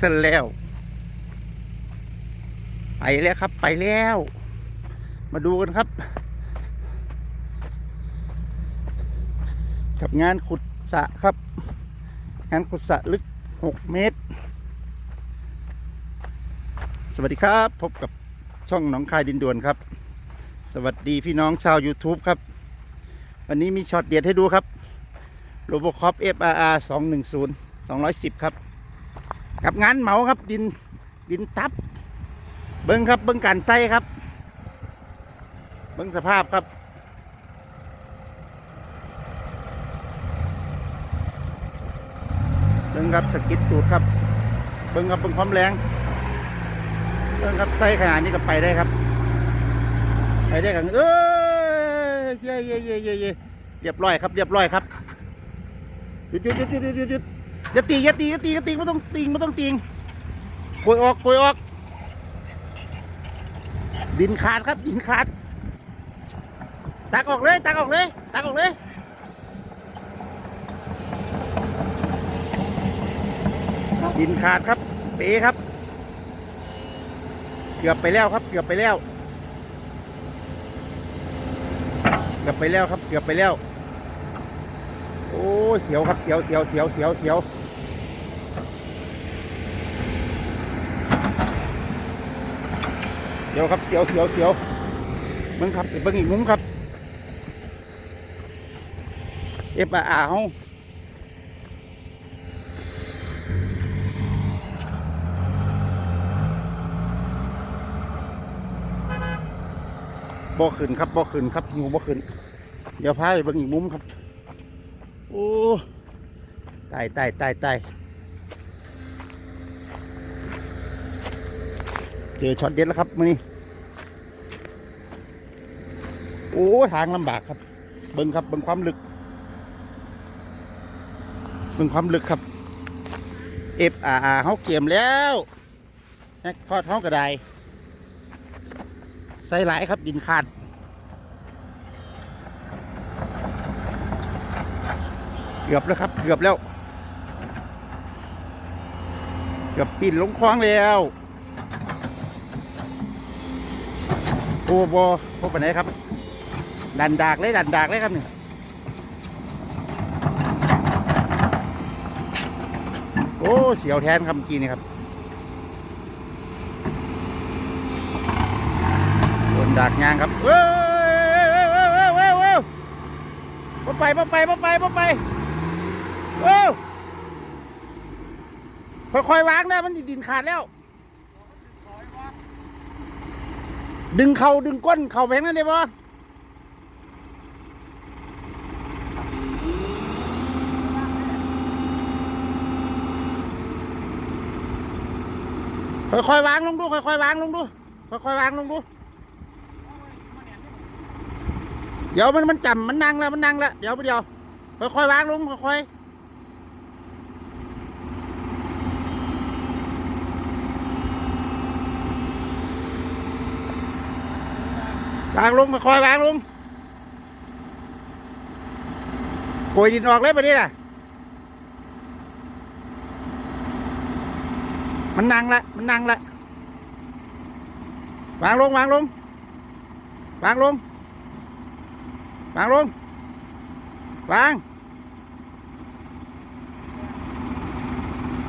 เส้นแล้ว ไปแล้วครับไปแล้ว มาดูกันครับ กับงานขุดสะครับ งานขุดสะลึก 6 เมตร สวัสดีครับ พบกับช่องหนองคายดินด่วนครับ สวัสดีพี่น้องชาว YouTube ครับ วันนี้มีช็อตเด็ดให้ดูครับโรบคอป FRR 210 210 ครับ กับงานเหมาครับดินดินทับ เบิ้งครับเบิ้งการใส่ครับ เบิ้งสภาพครับ เบิ้งครับสกิดตูดครับ เบิ้งครับเบิ้งความแรง เบิ้งครับใส่ขนาดนี้ก็ไปได้ครับ ไปได้กันเอ้ยเย่เย่เย่เย่เย่เรียบร้อยครับ เรียบร้อยครับยุดหยุดหยุดหยุดหยุดหยุดหยุด อย่าตีอย่าตีอย่าตีอย่าตีไม่ต้องตีไม่ต้องตีโกยออกโกยออก ดินขาดครับ ดินขาด ตักออกเลยตักออกเลยตักออกเลยดินขาดครับ เป๋ครับ เกือบไปแล้วครับ เกือบไปแล้ว เกือบไปแล้วครับ เกือบไปแล้ว โอ้เสียวครับเสียวเสียวเสียวเสียวเสียวเสี ยวครับเสียวเสียวเสียวเบิ้งครับเบิ้งอีกมุมครับเอฟอาร์เฮาบ่ขึ้นครับบ่ขึ้นครับหิวบ่ขึ้นเดี๋ยวพาไปเบิ่งอีกมุมครับ โอ้ตายตายตายตายเจอช็อตเด็ดแล้วครับมือนี้ โอ้ทางลำบากครับ เบิ่งครับเบิ่งความลึกเบิ่งความลึกครับ F R R เขาเกมแล้วแฮกทอดท้องกระไดใส่หลายครับดินขาดเกือบแล้วครับเกือบแล้วเกือบปิ่นลงคลองแล้วโอ้บอพบไปไหนครับ ดันดากเลยดันดากเลยครับนี่โอ้เสียวแทนครับเมื่อกี้นี่ครับโดนดากยางครับเว้ยเว้ยเว้ยเว้ยเว้ยไปไปไปไปเว้ยค่อยๆวางนะมันดินขาดแล้ว ดึงเข่าดึงก้นเข่าแพงนั่นได้ปะ ค่อยๆวางลงดูค่อยๆวางลงดูค่อยๆวางลงดู เดี๋ยวมันมันจำมันนั่งแล้วมันนั่งแล้วเดี๋ยวเดี๋ยวค่อยๆวางลงค่อยๆวางลงค่อยๆวางลงโกยดินออกเลยไปดิน่ะ มันนั่งละ มันนั่งละ วางลง วางลง วางลง วางลง วาง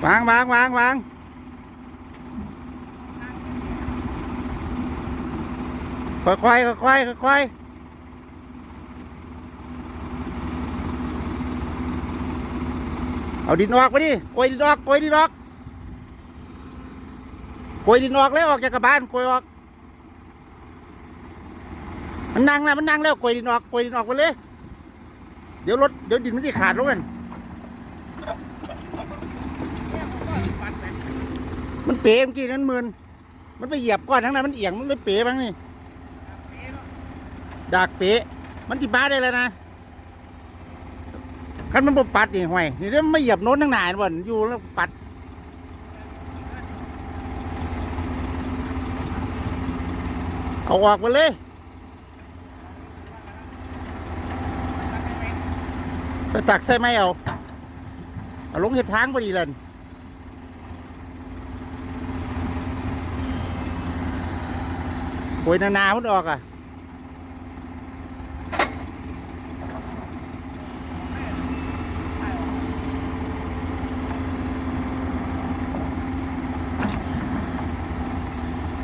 วางวางวางวางค่อยค่อยค่อยค่อยๆค่อยๆเอาดินออกไปดิโกยดินออกโกยดินออก โกยดินออกแล้วออกจากกระบาลโกยออก มันนั่งแล้วมันนั่งแล้วโกยดินออกโกยดินออกไปเลย เดี๋ยวรถเดี๋ยวดินมันจะขาดลงกันมันเป๋เมื่อกี้นั้นมืนมันไปเหยียบก้อนทั้งนั้นมันเอียงมันเลยเป๋บ้างนี่ดากเป๋มันจิบ้าได้แล้วนะคันมันบปัดนี่ห่วยนี่เดี๋ยวมันไม่เหยียบโน้นทั้งหนาบ่นอยู่แล้วปัด เอาออกมาเลยไปตักใช่ไหมเอาเอาลงเห็ดทางพอดีเลยปุ๋ยนานาพุ่นออกอะ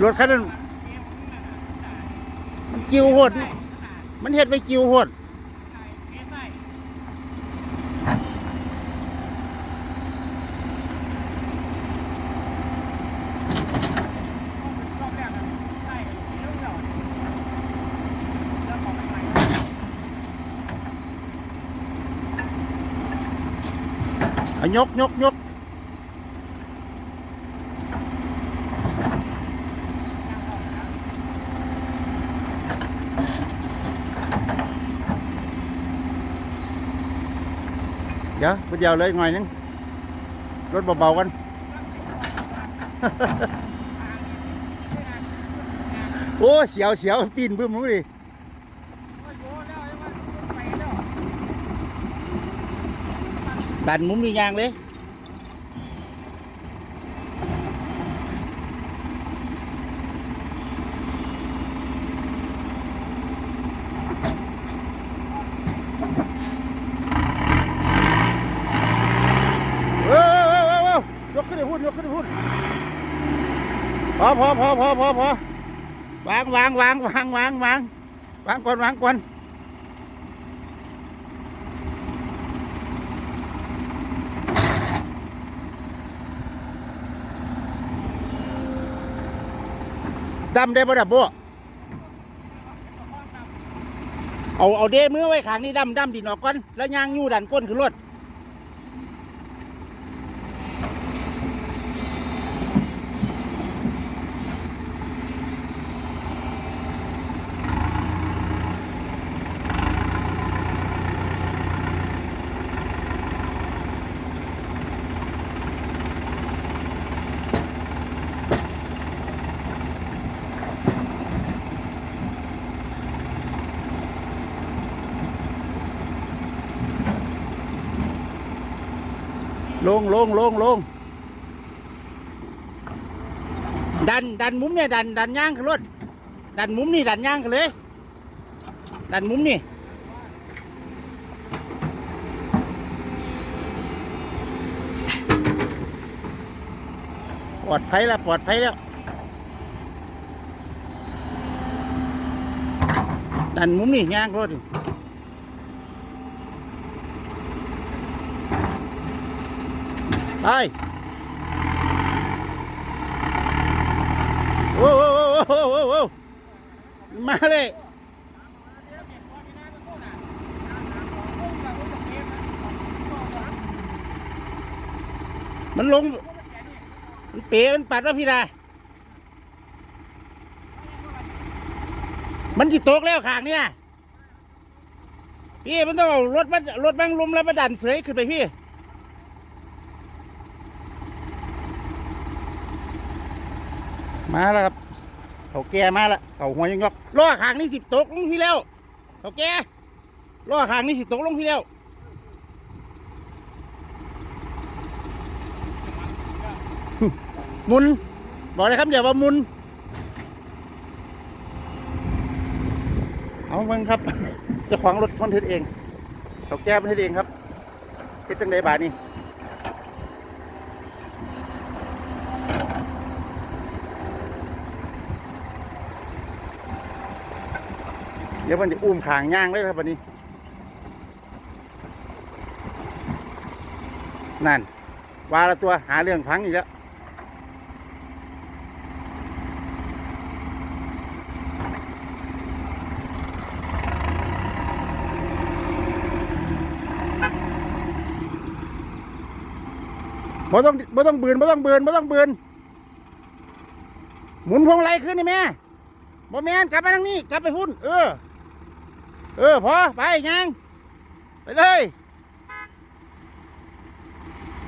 รถคันนั้น มันกิ้วโหด มันเฮ็ดไปกิ้วโหดเอายกยกยก ดี๋ยวไปเดียวเลยหน่อยนึง รถเบาๆกัน โอ้เสียวเสียวปีนบึ้มมึงดิดันมุมมียางเลย เว้าวว้าวว้าวว้าวยกขึ้นไปพูดยกขึ้นไปพูด พอพอพอพอพอพอวางวางวางวางวางวางวางก่อนวางก่อนดำได้บ่ดับบัวเอาเอาเดมือไว้ขางนี้ดำดำดินออกก่อนแล้วยางยู่ดันก้นคือรถ ลงลงลงลงดันดันมุมเนี่ยดันดันย่างขึ้นรถดันมุมนี่ดันย่างขึ้นเลย ดันมุมนี่ปลอดภัยแล้วปลอดภัยแล้ว ดันมุมนี่ย่างรถ ไปโอ้โหโอ้โหโอ้โหมาเลยมันลง มันเป๋มันปัดว่าพี่ดามันจิตกแล้วขางเนี่ย พี่มันต้องรถมันรถแบงลมแล้วมาดันเสยขึ้นไปพี่ มาแล้วครับเขาแก่มาแล้วเขาหัวยังยกล้อขางนี่สิบตกลงพี่แล้วเขาแก่ล้อขางนี่สิบตกลงพี่แล้วมุนบอกเลยครับเดี๋ยวว่ามุนเอาเบิ่งครับจะขวางรถพนเทศเองเขาแก้มันเทศเองครับเฮ็ดจังไดบาทนี่ เดี๋ยวมันจะอุ้มขางย่างเลยครับวันนี้ นั่นวาละตัวหาเรื่องพังอีกแล้วบ่ต้องบ่ต้องเบือนบ่ต้องเบือนบ่ต้องเบือนหมุนพวงมาลัยขึ้นนี่แม่บ่แม่นกลับมาทางนี้ กลับไปพุ่น เออ เออพอไปยังไปเลย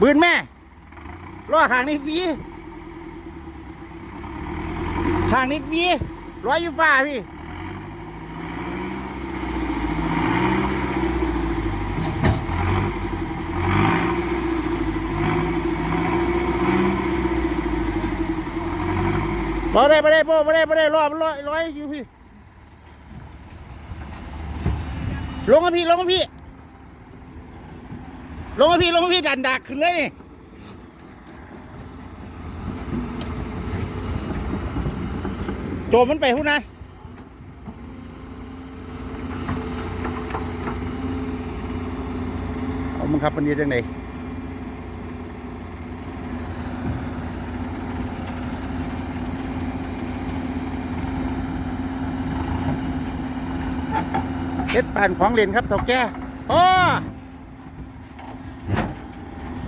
บืนแม่ล้อขางนี้ฟีขางนี้ฟีร้อยอยู่ฟ้าพี่บ่บ่ได้บ่ได้บ่บ่ได้บ่ได้รอมันร้อยร้อยอยู่พี่ ลงมาพี่ ลงมาพี่ ลงมาพี่ ลงมาพี่ ดันดักขึ้นเลยนี่โจมมันไปหุ่นนะเอามึงขับปันนี้จังไหน ดปานของเล่นครับเถ่าแก่โอ้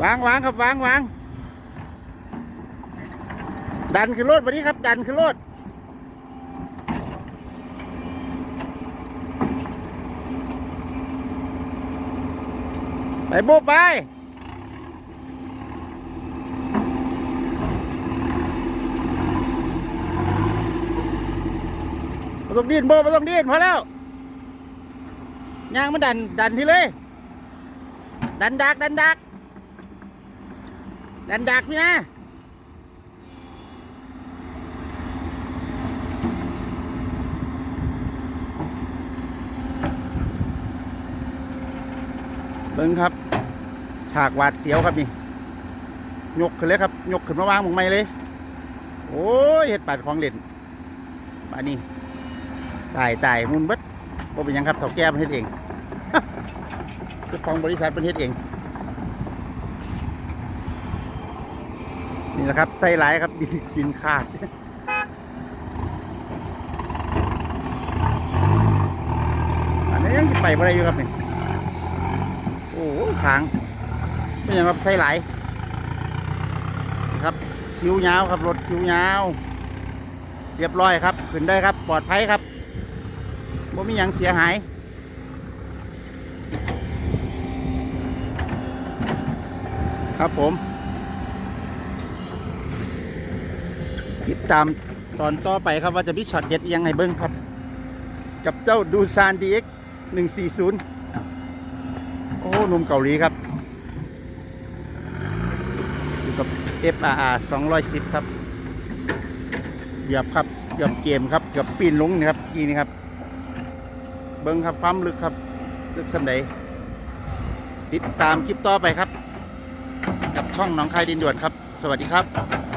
วางวางครับวางวางดันขึ้นรถวันนี้ครับ ดันขึ้นรถไปโบไปไม่ต้องดิ้นโบไม่ต้องดิ้นพอแล้ว ยางมันดันดันที่เลย ดันดักดันดัก ดันดักพี่นะเบิ้งครับ ฉากหวาดเสียวครับนี่ยกขึ้นเลยครับยกขึ้นมาวางหมองไม่เลย โอ้ยเห็ดปาดของเล่นมานี่ตายตายมุนเบิด บ่าเป็นยังครับเถาแก้ประเทศเองเจ้าของบริษัทประเทศเอง นี่แหละครับไส้หลายครับดินดินขาดอันนี้ยังไปบ่ได้อยู่ครับนี่โอ้โหางไม่ยังครับไส้ไหลายครับคิวยาวครับรถคิวยาว เรียบร้อยครับ ขึ้นได้ครับ ปลอดภัยครับ ไม่มีหยังเสียหาย ครับผม ติดตามตอนต่อไปครับว่าจะมีช็อตเด็ดยังไงเบิ้งครับ กับเจ้าดูซานดีเอ็กหนึ่งสี่ศูนย์โอ้หนุ่มเกาหลีครับอยู่กับ FRR 210 ครับเหยียบครับเหยียบเกมครับเหยียบปีนลงนี่ครับกีนี่ครับ เบิ้งครับความลึกครับ ลึกสำใดติดตามคลิปต่อไปครับ กับช่องหน้องคายดินด่วนครับ สวัสดีครับ